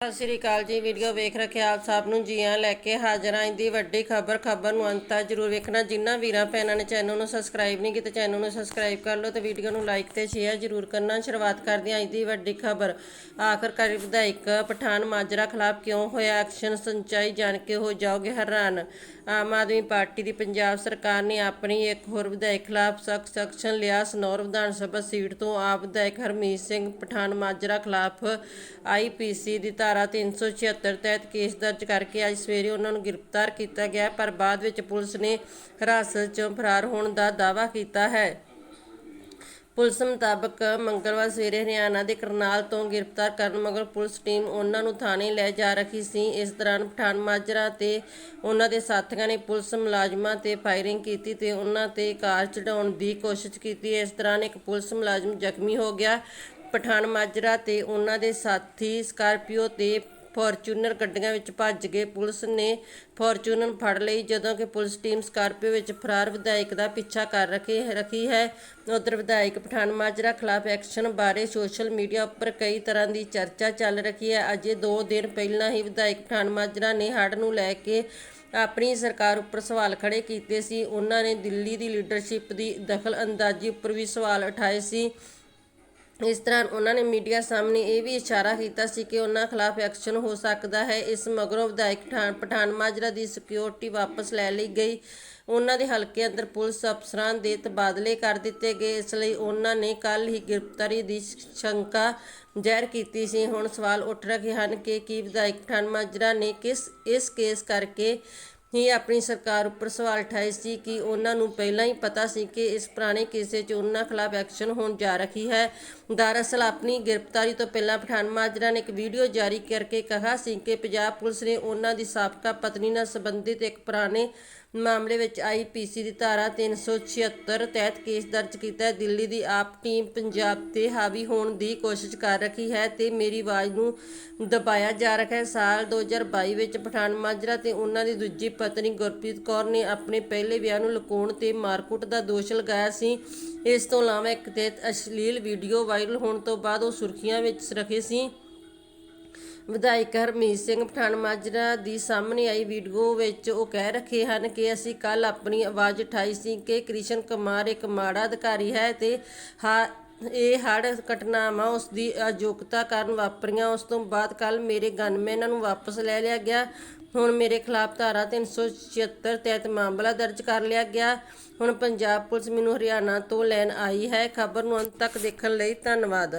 ਸਤਿ ਸ਼੍ਰੀ ਅਕਾਲ ਜੀ, ਵੀਡੀਓ ਵੇਖ ਰੱਖਿਆ ਆਪ ਸਭ ਨੂੰ, ਜੀ ਆਇਆਂ ਲੈ ਕੇ ਹਾਜ਼ਰ ਆਂ ਦੀ ਵੱਡੀ ਖਬਰ ਖਬਰ ਨੂੰ ਅੰਤ ਤੱਕ ਜਰੂਰ ਵੇਖਣਾ। ਜਿਨ੍ਹਾਂ ਵੀਰਾਂ ਭੈਣਾਂ ਨੇ ਚੈਨਲ ਨੂੰ ਸਬਸਕ੍ਰਾਈਬ ਨਹੀਂ ਕੀਤਾ, ਚੈਨਲ ਨੂੰ ਸਬਸਕ੍ਰਾਈਬ ਕਰ ਲਓ ਤੇ ਵੀਡੀਓ ਨੂੰ ਲਾਈਕ ਤੇ ਸ਼ੇਅਰ ਜਰੂਰ ਕਰਨਾ। ਸ਼ੁਰੂਆਤ ਕਰਦੇ ਆਂ ਅੱਜ ਦੀ ਵੱਡੀ ਖਬਰ। ਆਖਰਕਾਰ ਵਿਧਾਇਕ ਪਠਾਨ ਮਾਜਰਾ ਖਿਲਾਫ ਕਿਉਂ ਹੋਇਆ ਐਕਸ਼ਨ? ਸੰਚਾਈ ਜਾਣ ਕੇ ਹੋ ਜਾਓਗੇ ਹੈਰਾਨ? ਆਮ ਆਦਮੀ ਪਾਰਟੀ ਦੀ ਪੰਜਾਬ ਸਰਕਾਰ ਨੇ ਆਪਣੀ ਇੱਕ ਹੋਰ ਵਿਧਾਇਕ ਖਿਲਾਫ ਸਖਤ ਐਕਸ਼ਨ ਲਿਆ। ਸਨੌਰ ਵਿਧਾਨ ਸਭਾ ਸੀਟ ਤੋਂ ਆਪ ਵਿਧਾਇਕ ਹਰਮੀਤ ਸਿੰਘ ਪਠਾਨ ਮਾਜਰਾ ਖਿਲਾਫ ਆਈਪੀਸੀ ਦੀ ਧਾਰਾ 376 ਤਹਿਤ ਕੇਸ ਦਰਜ ਕਰਕੇ ਅੱਜ ਸਵੇਰੇ ਉਹਨਾਂ ਨੂੰ ਗ੍ਰਿਫਤਾਰ ਕੀਤਾ ਗਿਆ ਪਰ ਬਾਅਦ ਵਿੱਚ ਪੁਲਿਸ ਨੇ ਹਿਰਾਸਤ 'ਚੋਂ ਫਰਾਰ ਹੋਣ ਦਾ ਦਾਅਵਾ ਕੀਤਾ ਹੈ। ਪੁਲਿਸ ਮੁਤਾਬਕ ਮੰਗਲਵਾਰ ਸਵੇਰੇ ਹਰਿਆਣਾ ਦੇ ਕਰਨਾਲ ਤੋਂ ਗ੍ਰਿਫਤਾਰ ਕਰਨ ਮਗਰ ਪੁਲਿਸ ਟੀਮ ਉਹਨਾਂ ਨੂੰ ਥਾਣੇ ਲੈ ਜਾ ਰਹੀ ਸੀ। ਇਸ ਦੌਰਾਨ ਪਠਾਨ ਮਾਜਰਾ ਤੇ ਉਹਨਾਂ ਦੇ ਸਾਥੀਆਂ ਨੇ ਪੁਲਿਸ ਮੁਲਾਜ਼ਮਾਂ ਤੇ ਫਾਇਰਿੰਗ ਕੀਤੀ ਤੇ ਉਹਨਾਂ ਤੇ ਕਾਰ ਚੜਾਉਣ ਦੀ ਕੋਸ਼ਿਸ਼ ਕੀਤੀ। ਇਸ ਦੌਰਾਨ ਇੱਕ ਪੁਲਿਸ ਮੁਲਾਜ਼ਮ ਜ਼ਖਮੀ ਹੋ ਗਿਆ। ਪਠਾਨ ਮਾਜਰਾ ਤੇ ਉਹਨਾਂ ਦੇ ਸਾਥੀ ਸਕਾਰਪੀਓ ਤੇ ਫੋਰਚੂਨਰ ਗੱਡੀਆਂ ਵਿੱਚ ਭੱਜ ਗਏ। ਪੁਲਿਸ ਨੇ ਫੋਰਚੂਨਰ ਫੜ ਲਈ ਜਦੋਂ ਕਿ ਪੁਲਿਸ ਟੀਮ ਸਕਾਰਪੀਓ ਵਿੱਚ ਫਰਾਰ ਵਿਧਾਇਕ ਦਾ ਪਿੱਛਾ ਕਰ ਰੱਖੀ ਰੱਖੀ ਹੈ। ਉਧਰ ਵਿਧਾਇਕ ਪਠਾਨ ਮਾਜਰਾ ਖਿਲਾਫ ਐਕਸ਼ਨ ਬਾਰੇ ਸੋਸ਼ਲ ਮੀਡੀਆ ਉੱਪਰ ਕਈ ਤਰ੍ਹਾਂ ਦੀ ਚਰਚਾ ਚੱਲ ਰਹੀ ਹੈ। ਅਜੇ 2 ਦਿਨ ਪਹਿਲਾਂ ਹੀ ਵਿਧਾਇਕ ਪਠਾਨ ਮਾਜਰਾ ਨੇ ਹੜ੍ਹ ਨੂੰ ਲੈ ਕੇ ਆਪਣੀ ਸਰਕਾਰ ਉੱਪਰ ਸਵਾਲ ਖੜੇ ਕੀਤੇ ਸੀ। ਉਹਨਾਂ ਨੇ ਦਿੱਲੀ ਦੀ ਲੀਡਰਸ਼ਿਪ ਦੀ ਦਖਲ ਅੰਦਾਜ਼ੀ ਉੱਪਰ ਵੀ ਸਵਾਲ ਉਠਾਏ ਸੀ। ਇਸ ਤਰ੍ਹਾਂ ਉਹਨਾਂ ਨੇ ਮੀਡੀਆ ਸਾਹਮਣੇ ਇਹ ਵੀ ਇਸ਼ਾਰਾ ਕੀਤਾ ਸੀ ਕਿ ਉਹਨਾਂ ਖਿਲਾਫ ਐਕਸ਼ਨ ਹੋ ਸਕਦਾ ਹੈ। ਇਸ ਮਗਰੋਂ ਵਿਧਾਇਕ ਪਠਾਨ ਮਾਜਰਾ ਦੀ ਸਿਕਿਉਰਿਟੀ ਵਾਪਸ ਲੈ ਲਈ ਗਈ। ਉਹਨਾਂ ਦੇ ਹਲਕੇ ਅੰਦਰ ਪੁਲਿਸ ਅਫਸਰਾਂ ਦੇ ਤਬਾਦਲੇ ਕਰ ਦਿੱਤੇ ਗਏ। ਇਸ ਲਈ ਉਹਨਾਂ ਨੇ ਕੱਲ ਹੀ ਗ੍ਰਿਫਤਾਰੀ ਦੀ ਸ਼ੰਕਾ ਜ਼ਾਹਿਰ ਕੀਤੀ ਸੀ। ਹੁਣ ਸਵਾਲ ਉੱਠ ਰਹੇ ਹਨ ਕਿ ਕੀ ਵਿਧਾਇਕ ਪਠਾਨ ਮਾਜਰਾ ਨੇ ਕਿਸ ਇਸ ਕੇਸ ਕਰਕੇ ਹੀ ਆਪਣੀ ਸਰਕਾਰ ਉੱਪਰ ਸਵਾਲ ਉਠਾਏ ਸੀ ਕਿ ਉਹਨਾਂ ਨੂੰ ਪਹਿਲਾਂ ਹੀ ਪਤਾ ਸੀ ਕਿ ਇਸ ਪੁਰਾਣੇ ਕੇਸੇ 'ਚ ਉਹਨਾਂ ਖਿਲਾਫ ਐਕਸ਼ਨ ਹੋਣ ਜਾ ਰਹੀ ਹੈ। ਦਰਅਸਲ ਆਪਣੀ ਗ੍ਰਿਫਤਾਰੀ ਤੋਂ ਪਹਿਲਾਂ ਪਠਾਨ ਮਾਜਰਾ ਨੇ ਇੱਕ ਵੀਡੀਓ ਜਾਰੀ ਕਰਕੇ ਕਿਹਾ ਸੀ ਕਿ ਪੰਜਾਬ ਪੁਲਿਸ ਨੇ ਉਹਨਾਂ ਦੀ ਸਾਬਕਾ ਪਤਨੀ ਨਾਲ ਸੰਬੰਧਿਤ ਇੱਕ ਪੁਰਾਣੇ ਮਾਮਲੇ ਵਿੱਚ ਆਈਪੀਸੀ ਦੀ ਧਾਰਾ 376 ਤਹਿਤ ਕੇਸ ਦਰਜ ਕੀਤਾ ਹੈ। ਦਿੱਲੀ ਦੀ ਆਪ ਟੀਮ ਪੰਜਾਬ ਤੇ ਹਾਵੀ ਹੋਣ ਦੀ ਕੋਸ਼ਿਸ਼ ਕਰ ਰਹੀ ਹੈ ਤੇ ਮੇਰੀ ਆਵਾਜ਼ ਨੂੰ ਦਬਾਇਆ ਜਾ ਰਿਹਾ ਹੈ। ਸਾਲ 2022 ਵਿੱਚ ਪਠਾਨ ਮਾਜਰਾ ਤੇ ਉਹਨਾਂ ਦੀ ਦੂਜੀ ਪਤਨੀ ਗੁਰਪ੍ਰੀਤ ਕੌਰ ਨੇ ਆਪਣੇ ਪਹਿਲੇ ਵਿਆਹ ਨੂੰ ਲੁਕਾਉਣ ਤੇ ਮਾਰਕੁੱਟ ਦਾ ਦੋਸ਼ ਲਗਾਇਆ ਸੀ। ਇਸ ਤੋਂ ਇਲਾਵਾ ਇੱਕ ਤੇ ਅਸ਼ਲੀਲ ਵੀਡੀਓ ਵਾਇਰਲ ਹੋਣ ਤੋਂ ਬਾਅਦ ਉਹ ਸੁਰਖੀਆਂ ਵਿੱਚ ਰਹੇ ਸੀ। ਵਿਧਾਇਕ ਹਰਮੀਤ ਸਿੰਘ ਪਠਾਨ ਮਾਜਰਾ ਦੀ ਸਾਹਮਣੇ ਆਈ ਵੀਡੀਓ ਵਿੱਚ ਉਹ ਕਹਿ ਰੱਖੇ ਹਨ ਕਿ ਅਸੀਂ ਕੱਲ ਆਪਣੀ ਆਵਾਜ਼ ਉਠਾਈ ਸੀ ਕਿ ਕ੍ਰਿਸ਼ਨ ਕੁਮਾਰ ਇੱਕ ਮਾੜਾ ਅਧਿਕਾਰੀ ਹੈ ਤੇ ਹਾ ਇਹ ਹੜ ਘਟਨਾਵਾਂ ਉਸ ਦੀ ਅਯੋਗਤਾ ਕਾਰਨ ਵਾਪਰੀਆਂ। ਉਸ ਤੋਂ ਬਾਅਦ ਕੱਲ ਮੇਰੇ ਗਨਮੈਨਾਂ ਨੂੰ ਵਾਪਸ ਲੈ ਲਿਆ ਗਿਆ। ਹੁਣ ਮੇਰੇ ਖਿਲਾਫ ਧਾਰਾ 376 ਤਹਿਤ ਮਾਮਲਾ ਦਰਜ ਕਰ ਲਿਆ ਗਿਆ। ਹੁਣ ਪੰਜਾਬ ਪੁਲਿਸ ਮੈਨੂੰ ਹਰਿਆਣਾ ਤੋਂ ਲੈਣ ਆਈ ਹੈ। ਖਬਰ ਨੂੰ ਅੰਤ ਤੱਕ ਦੇਖਣ ਲਈ ਧੰਨਵਾਦ।